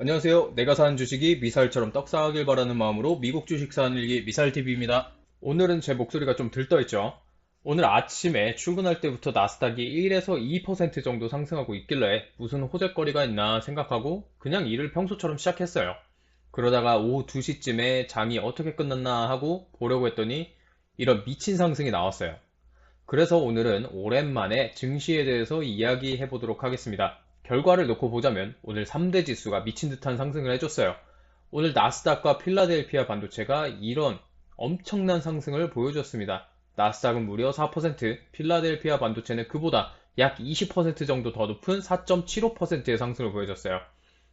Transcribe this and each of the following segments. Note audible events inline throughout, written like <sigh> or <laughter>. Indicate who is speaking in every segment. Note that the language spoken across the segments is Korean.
Speaker 1: 안녕하세요. 내가 사는 주식이 미사일처럼 떡상하길 바라는 마음으로 미국 주식 사는 일기 미사일TV입니다. 오늘은 제 목소리가 좀 들떠있죠? 오늘 아침에 출근할 때부터 나스닥이 1에서 2% 정도 상승하고 있길래 무슨 호재거리가 있나 생각하고 그냥 일을 평소처럼 시작했어요. 그러다가 오후 2시쯤에 장이 어떻게 끝났나 하고 보려고 했더니 이런 미친 상승이 나왔어요. 그래서 오늘은 오랜만에 증시에 대해서 이야기해 보도록 하겠습니다. 결과를 놓고 보자면 오늘 3대 지수가 미친 듯한 상승을 해줬어요. 오늘 나스닥과 필라델피아 반도체가 이런 엄청난 상승을 보여줬습니다. 나스닥은 무려 4%, 필라델피아 반도체는 그보다 약 20% 정도 더 높은 4.75%의 상승을 보여줬어요.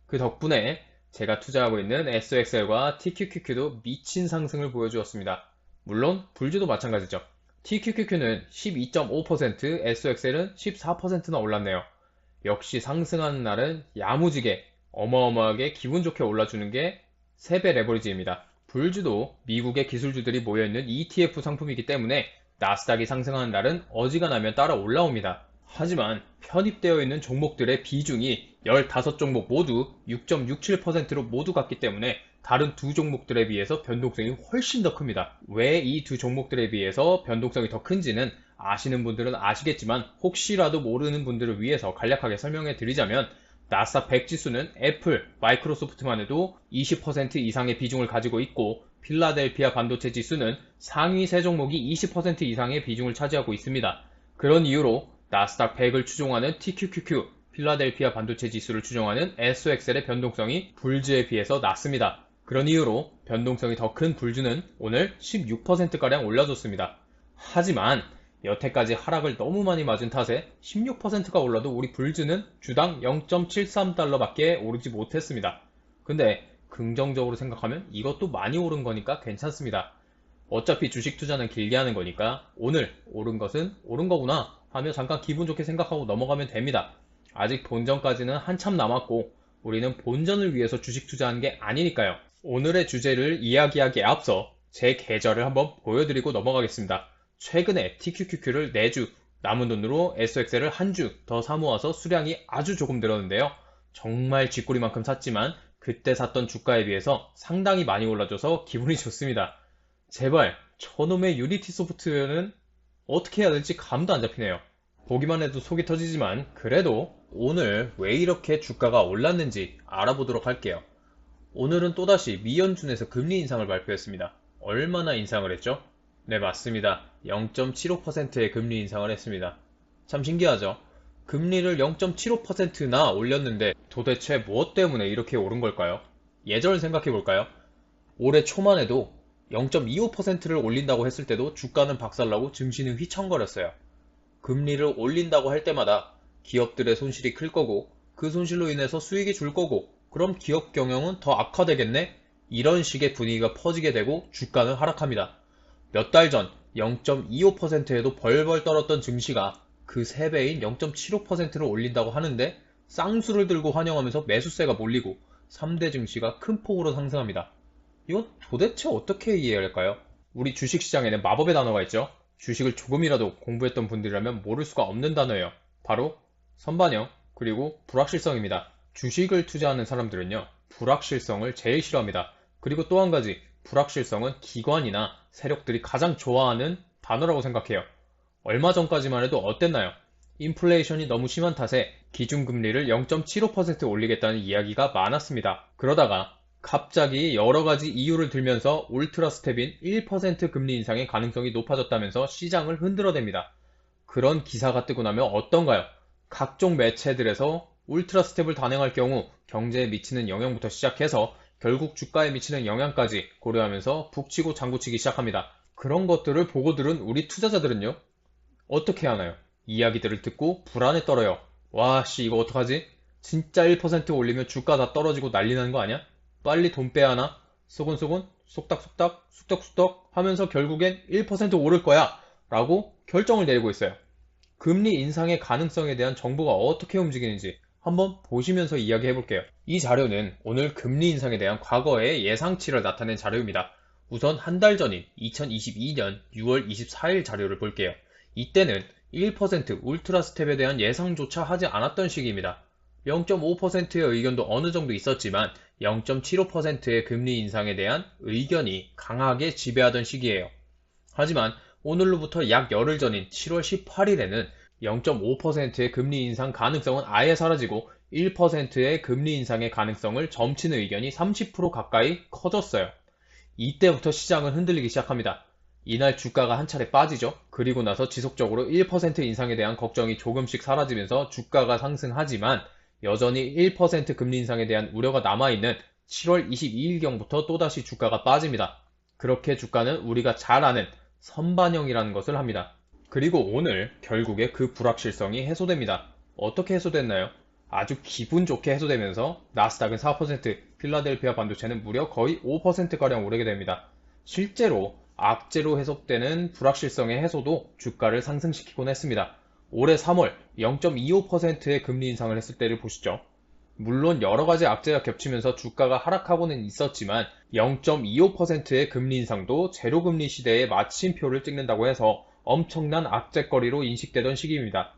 Speaker 1: 그 덕분에 제가 투자하고 있는 SXL과 TQQQ도 미친 상승을 보여주었습니다. 물론 불주도 마찬가지죠. TQQQ는 12.5%, SXL은 14%나 올랐네요. 역시 상승하는 날은 야무지게 어마어마하게 기분 좋게 올라주는 게 3배 레버리지입니다. 불주도 미국의 기술주들이 모여있는 ETF 상품이기 때문에 나스닥이 상승하는 날은 어지간하면 따라 올라옵니다. 하지만 편입되어 있는 종목들의 비중이 15종목 모두 6.67%로 모두 같기 때문에 다른 두 종목들에 비해서 변동성이 훨씬 더 큽니다. 왜 이 두 종목들에 비해서 변동성이 더 큰지는 아시는 분들은 아시겠지만 혹시라도 모르는 분들을 위해서 간략하게 설명해 드리자면 나스닥 100 지수는 애플, 마이크로소프트만 해도 20% 이상의 비중을 가지고 있고 필라델피아 반도체 지수는 상위 세 종목이 20% 이상의 비중을 차지하고 있습니다. 그런 이유로 나스닥 100을 추종하는 TQQQ, 필라델피아 반도체 지수를 추종하는 SOXL의 변동성이 불주에 비해서 낮습니다. 그런 이유로 변동성이 더 큰 불주는 오늘 16%가량 올라줬습니다. 하지만 여태까지 하락을 너무 많이 맞은 탓에 16%가 올라도 우리 불주는 주당 0.73달러밖에 오르지 못했습니다. 근데 긍정적으로 생각하면 이것도 많이 오른 거니까 괜찮습니다. 어차피 주식 투자는 길게 하는 거니까 오늘 오른 것은 오른 거구나 하며 잠깐 기분 좋게 생각하고 넘어가면 됩니다. 아직 본전까지는 한참 남았고 우리는 본전을 위해서 주식 투자하는 게 아니니까요. 오늘의 주제를 이야기하기에 앞서 제 계좌를 한번 보여드리고 넘어가겠습니다. 최근에 TQQQ를 4주, 남은 돈으로 SXL을 한 주 더 사모아서 수량이 아주 조금 늘었는데요. 정말 쥐꼬리만큼 샀지만 그때 샀던 주가에 비해서 상당히 많이 올라줘서 기분이 <laughs> 좋습니다. 제발 저놈의 유니티 소프트웨어는 어떻게 해야 될지 감도 안 잡히네요. 보기만 해도 속이 터지지만 그래도 오늘 왜 이렇게 주가가 올랐는지 알아보도록 할게요. 오늘은 또다시 미연준에서 금리 인상을 발표했습니다. 얼마나 인상을 했죠? 네, 맞습니다. 0.75%의 금리 인상을 했습니다. 참 신기하죠? 금리를 0.75%나 올렸는데 도대체 무엇 때문에 이렇게 오른 걸까요? 예전을 생각해 볼까요? 올해 초만 해도 0.25%를 올린다고 했을 때도 주가는 박살나고 증시는 휘청거렸어요. 금리를 올린다고 할 때마다 기업들의 손실이 클 거고 그 손실로 인해서 수익이 줄 거고 그럼 기업 경영은 더 악화되겠네? 이런 식의 분위기가 퍼지게 되고 주가는 하락합니다. 몇 달 전 0.25%에도 벌벌 떨었던 증시가 그 3배인 0.75%를 올린다고 하는데 쌍수를 들고 환영하면서 매수세가 몰리고 3대 증시가 큰 폭으로 상승합니다. 이건 도대체 어떻게 이해해야 할까요? 우리 주식시장에는 마법의 단어가 있죠. 주식을 조금이라도 공부했던 분들이라면 모를 수가 없는 단어예요. 바로 선반영 그리고 불확실성입니다. 주식을 투자하는 사람들은요. 불확실성을 제일 싫어합니다. 그리고 또 한 가지 불확실성은 기관이나 세력들이 가장 좋아하는 단어라고 생각해요. 얼마 전까지만 해도 어땠나요? 인플레이션이 너무 심한 탓에 기준금리를 0.75% 올리겠다는 이야기가 많았습니다. 그러다가 갑자기 여러 가지 이유를 들면서 울트라 스텝인 1% 금리 인상의 가능성이 높아졌다면서 시장을 흔들어댑니다. 그런 기사가 뜨고 나면 어떤가요? 각종 매체들에서 울트라 스텝을 단행할 경우 경제에 미치는 영향부터 시작해서 결국 주가에 미치는 영향까지 고려하면서 북치고 장구치기 시작합니다. 그런 것들을 보고 들은 우리 투자자들은요? 어떻게 하나요? 이야기들을 듣고 불안에 떨어요. 와, 씨, 이거 어떡하지? 진짜 1% 올리면 주가 다 떨어지고 난리 나는 거 아니야? 빨리 돈 빼야 하나? 소곤소곤, 쏙닥쏙닥, 쑥덕쑥덕 하면서 결국엔 1% 오를 거야! 라고 결정을 내리고 있어요. 금리 인상의 가능성에 대한 정보가 어떻게 움직이는지 한번 보시면서 이야기해 볼게요. 이 자료는 오늘 금리 인상에 대한 과거의 예상치를 나타낸 자료입니다. 우선 한 달 전인 2022년 6월 24일 자료를 볼게요. 이때는 1% 울트라 스텝에 대한 예상조차 하지 않았던 시기입니다. 0.5%의 의견도 어느 정도 있었지만 0.75%의 금리 인상에 대한 의견이 강하게 지배하던 시기예요. 하지만 오늘로부터 약 열흘 전인 7월 18일에는 0.5%의 금리 인상 가능성은 아예 사라지고 1%의 금리 인상의 가능성을 점치는 의견이 30% 가까이 커졌어요. 이때부터 시장은 흔들리기 시작합니다. 이날 주가가 한 차례 빠지죠. 그리고 나서 지속적으로 1% 인상에 대한 걱정이 조금씩 사라지면서 주가가 상승하지만 여전히 1% 금리 인상에 대한 우려가 남아있는 7월 22일경부터 또다시 주가가 빠집니다. 그렇게 주가는 우리가 잘 아는 선반영이라는 것을 합니다. 그리고 오늘 결국에 그 불확실성이 해소됩니다. 어떻게 해소됐나요? 아주 기분 좋게 해소되면서 나스닥은 4%, 필라델피아 반도체는 무려 거의 5%가량 오르게 됩니다. 실제로 악재로 해석되는 불확실성의 해소도 주가를 상승시키곤 했습니다. 올해 3월 0.25%의 금리 인상을 했을 때를 보시죠. 물론 여러 가지 악재가 겹치면서 주가가 하락하고는 있었지만 0.25%의 금리 인상도 제로금리 시대에 마침표를 찍는다고 해서 엄청난 악재거리로 인식되던 시기입니다.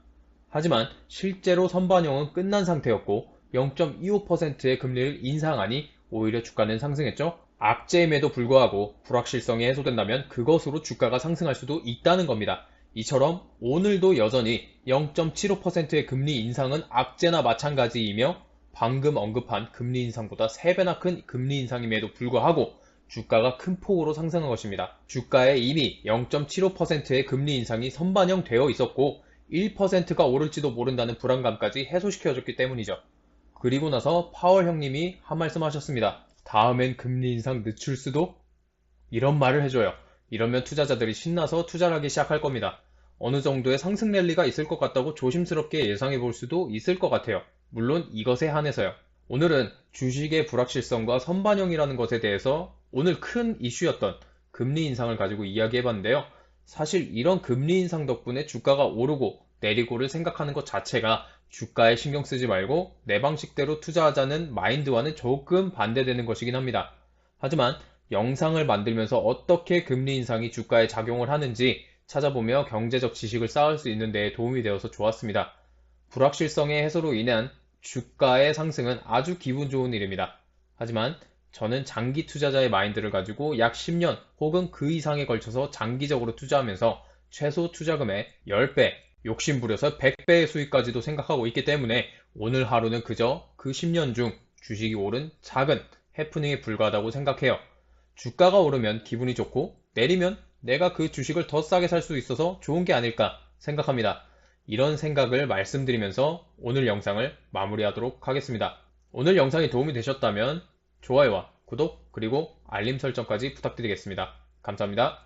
Speaker 1: 하지만 실제로 선반영은 끝난 상태였고 0.25%의 금리를 인상하니 오히려 주가는 상승했죠. 악재임에도 불구하고 불확실성이 해소된다면 그것으로 주가가 상승할 수도 있다는 겁니다. 이처럼 오늘도 여전히 0.75%의 금리 인상은 악재나 마찬가지이며 방금 언급한 금리 인상보다 3배나 큰 금리 인상임에도 불구하고 주가가 큰 폭으로 상승한 것입니다. 주가에 이미 0.75%의 금리 인상이 선반영되어 있었고 1%가 오를지도 모른다는 불안감까지 해소시켜줬기 때문이죠. 그리고 나서 파월 형님이 한 말씀 하셨습니다. 다음엔 금리 인상 늦출 수도? 이런 말을 해줘요. 이러면 투자자들이 신나서 투자를 하기 시작할 겁니다. 어느 정도의 상승 랠리가 있을 것 같다고 조심스럽게 예상해 볼 수도 있을 것 같아요. 물론 이것에 한해서요. 오늘은 주식의 불확실성과 선반영이라는 것에 대해서 오늘 큰 이슈였던 금리 인상을 가지고 이야기해 봤는데요. 사실 이런 금리 인상 덕분에 주가가 오르고 내리고를 생각하는 것 자체가 주가에 신경 쓰지 말고 내 방식대로 투자하자는 마인드와는 조금 반대되는 것이긴 합니다. 하지만 영상을 만들면서 어떻게 금리 인상이 주가에 작용을 하는지 찾아보며 경제적 지식을 쌓을 수 있는 데 도움이 되어서 좋았습니다. 불확실성의 해소로 인한 주가의 상승은 아주 기분 좋은 일입니다. 하지만 저는 장기 투자자의 마인드를 가지고 약 10년 혹은 그 이상에 걸쳐서 장기적으로 투자하면서 최소 투자금의 10배, 욕심 부려서 100배의 수익까지도 생각하고 있기 때문에 오늘 하루는 그저 그 10년 중 주식이 오른 작은 해프닝에 불과하다고 생각해요. 주가가 오르면 기분이 좋고 내리면 내가 그 주식을 더 싸게 살 수 있어서 좋은 게 아닐까 생각합니다. 이런 생각을 말씀드리면서 오늘 영상을 마무리하도록 하겠습니다. 오늘 영상이 도움이 되셨다면 좋아요와 구독 그리고 알림 설정까지 부탁드리겠습니다. 감사합니다.